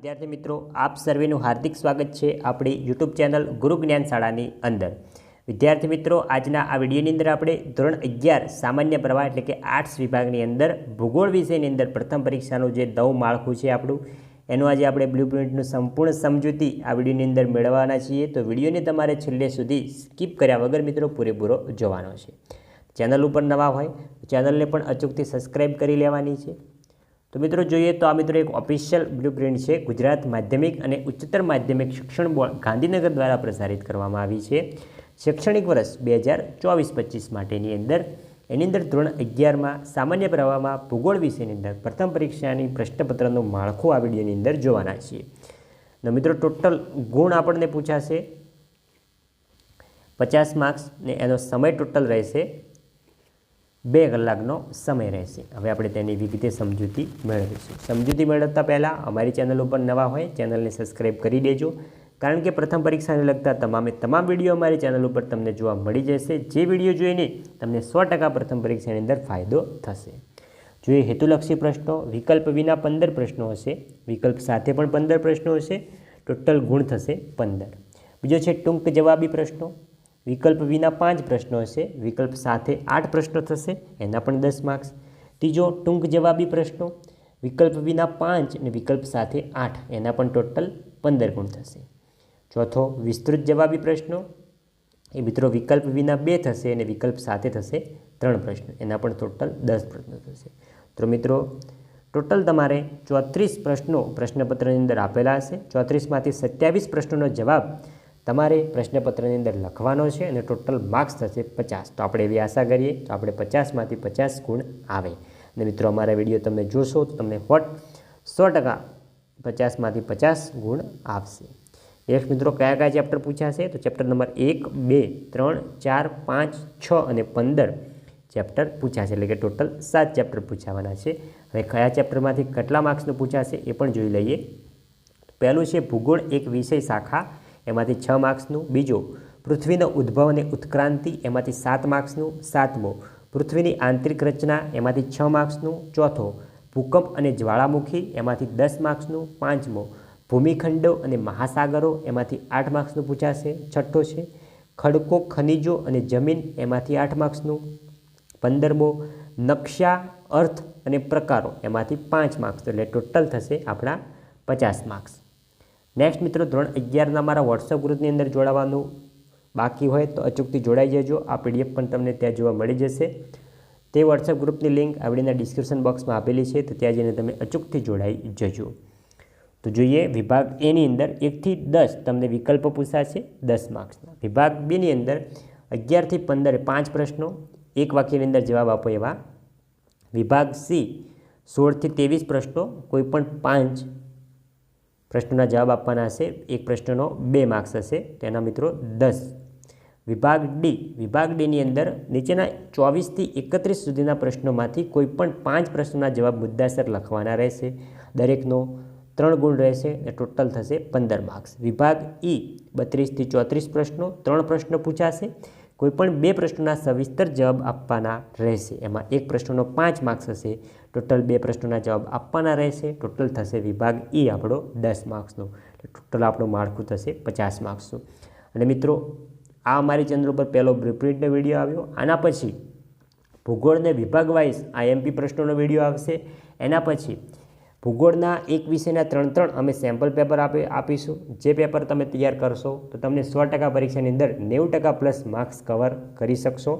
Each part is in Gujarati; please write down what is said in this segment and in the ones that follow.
વિદ્યાર્થી મિત્રો, આપ સર્વેનું હાર્દિક સ્વાગત છે આપણી યુટ્યુબ ચેનલ ગુરુ જ્ઞાન શાળાની અંદર. વિદ્યાર્થી મિત્રો, આજના આ વિડીયોની અંદર આપણે ધોરણ અગિયાર સામાન્ય પ્રવાહ એટલે કે આર્ટ્સ વિભાગની અંદર ભૂગોળ વિષયની અંદર પ્રથમ પરીક્ષાનું જે દવ માળખું છે આપણું, એનું આજે આપણે બ્લુ પ્રિન્ટનું સંપૂર્ણ સમજૂતી આ વિડીયોની અંદર મેળવવાના છીએ. તો વિડીયોને તમારે છેલ્લે સુધી સ્કીપ કર્યા વગર મિત્રો પૂરેપૂરો જોવાનો છે. ચેનલ ઉપર નવા હોય, ચેનલને પણ અચૂકથી સબસ્ક્રાઈબ કરી લેવાની છે. તો મિત્રો જોઈએ તો આ મિત્રો એક ઓફિશિયલ બ્લુ પ્રિન્ટ છે. ગુજરાત માધ્યમિક અને ઉચ્ચતર માધ્યમિક શિક્ષણ બોર્ડ ગાંધીનગર દ્વારા પ્રસારિત કરવામાં આવી છે. શૈક્ષણિક વર્ષ બે હજાર ચોવીસ પચીસ માટેની અંદર એની અંદર ધોરણ અગિયારમાં સામાન્ય પ્રવાહમાં ભૂગોળ વિષયની અંદર પ્રથમ પરીક્ષાની પ્રશ્નપત્રનું માળખું આ વિડીયોની અંદર જોવાના છીએ. તો મિત્રો ટોટલ ગુણ આપણને પૂછાશે. પચાસ માર્ક્સ ને એનો સમય ટોટલ રહેશે બે કલાકનો સમય રહેશે. હવે આપણે તેની વિગતે સમજૂતી મેળવીશું. સમજૂતી મેળવતા પહેલાં અમારી ચેનલ ઉપર નવા હોય ચેનલને સબસ્ક્રાઈબ કરી દેજો. કારણ કે પ્રથમ પરીક્ષાને લગતા તમામે તમામ વીડિયો અમારી ચેનલ ઉપર તમને જોવા મળી જશે. જે વીડિયો જોઈને તમને સો ટકા પ્રથમ પરીક્ષાની અંદર ફાયદો થશે. જોઈએ હેતુલક્ષી પ્રશ્નો, વિકલ્પ વિના પંદર પ્રશ્નો હશે, વિકલ્પ સાથે પણ પંદર પ્રશ્નો હશે, ટોટલ ગુણ થશે પંદર. બીજો છે ટૂંક જવાબી પ્રશ્નો. વિકલ્પ વિના પાંચ પ્રશ્નો હશે. વિકલ્પ સાથે આઠ પ્રશ્નો થશે, એના પણ દસ માર્ક્સ. ત્રીજો, ટૂંક જવાબી પ્રશ્નો. વિકલ્પ વિના પાંચ અને વિકલ્પ સાથે આઠ, એના પણ ટોટલ પંદર ગુણ થશે. ચોથો, વિસ્તૃત જવાબી પ્રશ્નો. એ મિત્રો વિકલ્પ વિના બે થશે અને વિકલ્પ સાથે થશે ત્રણ પ્રશ્નો, એના પણ ટોટલ દસ પ્રશ્નો થશે. તો મિત્રો, ટોટલ તમારે ચોત્રીસ પ્રશ્નો પ્રશ્નપત્રની અંદર આપેલા હશે. ચોત્રીસમાંથી સત્યાવીસ પ્રશ્નોનો જવાબ તમારે પ્રશ્નપત્રની અંદર લખવાનો છે અને ટોટલ માર્ક્સ થશે પચાસ. તો આપણે એવી આશા કરીએ તો આપણે પચાસમાંથી પચાસ ગુણ આવે. અને મિત્રો, અમારા વીડિયો તમે જોશો તો તમને હોટ સો ટકા પચાસમાંથી પચાસ ગુણ આવશે. નેક્સ્ટ મિત્રો, કયા કયા ચેપ્ટર પૂછાશે તો ચેપ્ટર નંબર એક, બે, ત્રણ, ચાર, પાંચ, છ અને પંદર ચેપ્ટર પૂછાશે એટલે કે ટોટલ સાત ચેપ્ટર પૂછાવાના છે. હવે કયા ચેપ્ટરમાંથી કેટલા માર્ક્સનું પૂછાશે એ પણ જોઈ લઈએ. પહેલું છે ભૂગોળ એક વિષય શાખા. એમાંથી છ માર્ક્સનું બીજો. પૃથ્વીનો ઉદ્ભવ અને ઉત્ક્રાંતિ, એમાંથી સાત માર્ક્સનું સાતમો. પૃથ્વીની આંતરિક રચના, એમાંથી છ માર્ક્સનું ચોથો. ભૂકંપ અને જ્વાળામુખી, એમાંથી દસ માર્ક્સનું પાંચમો. ભૂમિખંડો અને મહાસાગરો, એમાંથી આઠ માર્ક્સનું પૂછાશે, છઠ્ઠો છે. ખડકો, ખનિજો અને જમીન, એમાંથી આઠ માર્ક્સનું પંદરમો. નકશા, અર્થ અને પ્રકારો, એમાંથી પાંચ માર્ક્સ. એટલે ટોટલ થશે આપણા પચાસ માર્ક્સ. નેક્સ્ટ મિત્રો, ધોરણ અગિયારના મારા વોટ્સઅપ ગ્રુપની અંદર જોડાવાનું બાકી હોય તો અચૂકથી જોડાઈ જજો. આ પીડીએફ પણ તમને ત્યાં જોવા મળી જશે. તે વોટ્સઅપ ગ્રુપની લિંક આવડીના ડિસ્ક્રિપ્શન બોક્સમાં આપેલી છે, તો ત્યાં જઈને તમે અચૂકથી જોડાઈ જજો. તો જોઈએ, વિભાગ એની અંદર એકથી દસ તમને વિકલ્પ પૂછાશે, દસ માર્ક્સના. વિભાગ બેની અંદર અગિયારથી પંદર પાંચ પ્રશ્નો, એક વાક્યની અંદર જવાબ આપો એવા. વિભાગ સી સોળથી ત્રેવીસ પ્રશ્નો કોઈપણ પાંચ પ્રશ્નોના જવાબ આપવાના હશે. એક પ્રશ્નનો બે માર્ક્સ હશે. તેના મિત્રો દસ. વિભાગ ડી. વિભાગ ડીની અંદર નીચેના ચોવીસથી એકત્રીસ સુધીના પ્રશ્નોમાંથી કોઈપણ પાંચ પ્રશ્નોના જવાબ મુદ્દાસર લખવાના રહેશે. દરેકનો ત્રણ ગુણ રહેશે અને ટોટલ થશે પંદર માર્ક્સ. વિભાગ ઈ, બત્રીસથી ચોત્રીસ પ્રશ્નો, ત્રણ પ્રશ્નો પૂછાશે. કોઈપણ બે પ્રશ્નોના સવિસ્તર જવાબ આપવાના રહેશે. એમાં એક પ્રશ્નનો પાંચ માર્ક્સ હશે. ટોટલ બે પ્રશ્નોના જવાબ આપવાના રહેશે. ટોટલ થશે વિભાગ ઈ આપણો દસ માર્ક્સનો ટોટલ આપણું માળખું થશે પચાસ માર્ક્સનું અને મિત્રો, આ અમારી ચેનલ ઉપર પહેલો બ્રિપ્રિન્ટનો વીડિયો આવ્યો. આના પછી ભૂગોળને વિભાગ વાઇઝ આઈએમપી પ્રશ્નોનો વીડિયો આવશે. એના પછી ભૂગોળના એક વિષયના ત્રણ ત્રણ અમે સેમ્પલ પેપર આપી, આપીશું. જે પેપર તમે તૈયાર કરશો, તો તમને સો ટકા પરીક્ષાની અંદર નેવું ટકા પ્લસ માર્ક્સ કવર કરી શકશો.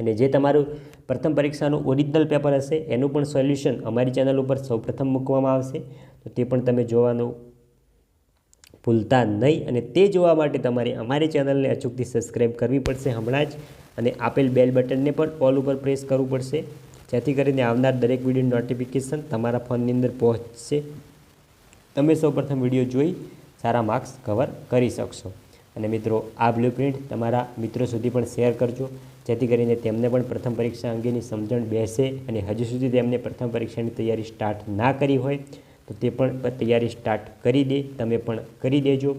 અને જે તમારું પ્રથમ પરીક્ષાનું ઓરિજિનલ પેપર હશે, એનું પણ સોલ્યુશન અમારી ચેનલ ઉપર સૌપ્રથમ મૂકવામાં આવશે. તો તે પણ તમે જોવાનું ભૂલતા નહીં. અને તે જોવા માટે તમારે અમારી ચેનલને અચૂકથી સબસ્ક્રાઈબ કરવી પડશે હમણાં જ. અને આપેલ બેલ બટનને પણ ઓલ ઉપર પ્રેસ કરવું પડશે. જેથી કરીને આવનાર દરેક વીડિયો નોટિફિકેશન તમારા ફોનની અંદર પહોંચશે. તમે સૌપ્રથમ વીડિયો જોઈ સારા માર્ક્સ કવર કરી શકશો. અને મિત્રો, આ બ્લુ પ્રિન્ટ તમારા મિત્રો સુધી પણ શેર કરજો. જેથી કરીને તેમને પણ પ્રથમ પરીક્ષા અંગેની સમજણ બેસે અને હજુ સુધી તેમને પ્રથમ પરીક્ષાની તૈયારી સ્ટાર્ટ ના કરી હોય, તો તે પણ તૈયારી સ્ટાર્ટ કરી દે, તમે પણ કરી દેજો.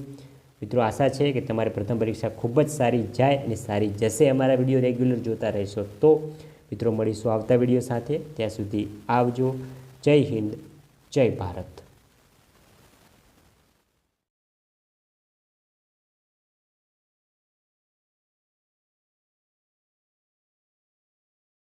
મિત્રો, આશા છે કે તમારી પ્રથમ પરીક્ષા ખૂબ જ સારી જાય અને સારી જશે અમારા વીડિયો રેગ્યુલર જોતા રહેશો તો. મિત્રો મળીશું આવતા વીડિયો સાથે. ત્યાં સુધી આવજો. જય હિન્દ. જય ભારત.